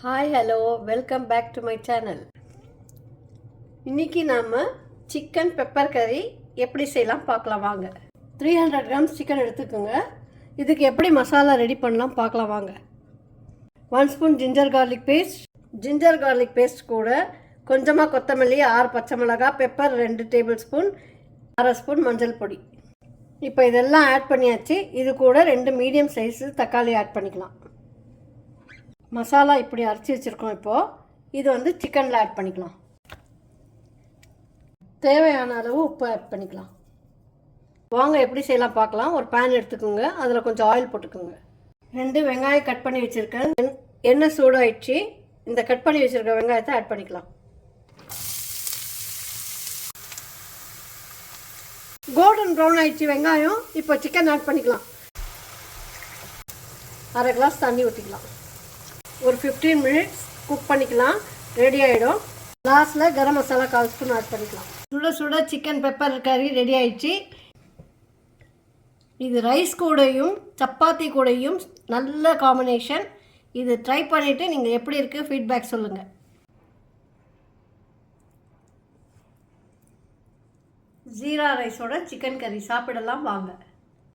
Hi hello welcome back to my channel இன்றைக்கி நாம் chicken pepper கறி எப்படி செய்யலாம் பார்க்கலாம் வாங்க. த்ரீ ஹண்ட்ரட் கிராம்ஸ் சிக்கன் எடுத்துக்கோங்க. இதுக்கு எப்படி மசாலா ரெடி பண்ணலாம் பார்க்கலாம் வாங்க. One spoon ginger garlic paste ginger garlic paste கூட கொஞ்சமாக கொத்தமல்லி ஆறு பச்சை மிளகா பெப்பர் ரெண்டு டேபிள் ஸ்பூன் அரை ஸ்பூன் மஞ்சள் பொடி. இப்போ இதெல்லாம் ஆட் பண்ணியாச்சு. இது கூட ரெண்டு மீடியம் சைஸு தக்காளி ஆட் பண்ணிக்கலாம். மசாலா இப்படி அரைச்சி வச்சுருக்கோம் இப்போது இது வந்து சிக்கனில் ஆட் பண்ணிக்கலாம். தேவையான அளவு உப்பு ஆட் பண்ணிக்கலாம். வாங்க எப்படி செய்யலாம் பார்க்கலாம். ஒரு பேன் எடுத்துக்கோங்க. அதில் கொஞ்சம் ஆயில் போட்டுக்கோங்க. ரெண்டு வெங்காயம் கட் பண்ணி வச்சுருக்கேன். எண்ணெய் சூடாயிடுச்சு. இந்த கட் பண்ணி வச்சுருக்க வெங்காயத்தை ஆட் பண்ணிக்கலாம். கோல்டன் ப்ரௌன் ஆயிடுச்சு வெங்காயம். இப்போ சிக்கன் ஆட் பண்ணிக்கலாம். அரை கிளாஸ் தண்ணி ஊற்றிக்கலாம் ஒரு ஃபிஃப்டீன் மினிட்ஸ் குக் பண்ணிக்கலாம். ரெடி ஆகிடும் லாஸ்ட்டில் கரம் மசாலா கால் ஸ்பூன் ஆட் பண்ணிக்கலாம். சுட சுட சிக்கன் பெப்பர் கறி ரெடி ஆயிடுச்சு. இது ரைஸ் கூடையும் சப்பாத்தி கூடையும் நல்ல காம்பினேஷன் இது ட்ரை பண்ணிவிட்டு நீங்கள் எப்படி இருக்குது ஃபீட்பேக் சொல்லுங்கள் ஜீரா ரைஸோட சிக்கன் கறி சாப்பிடலாம் வாங்க.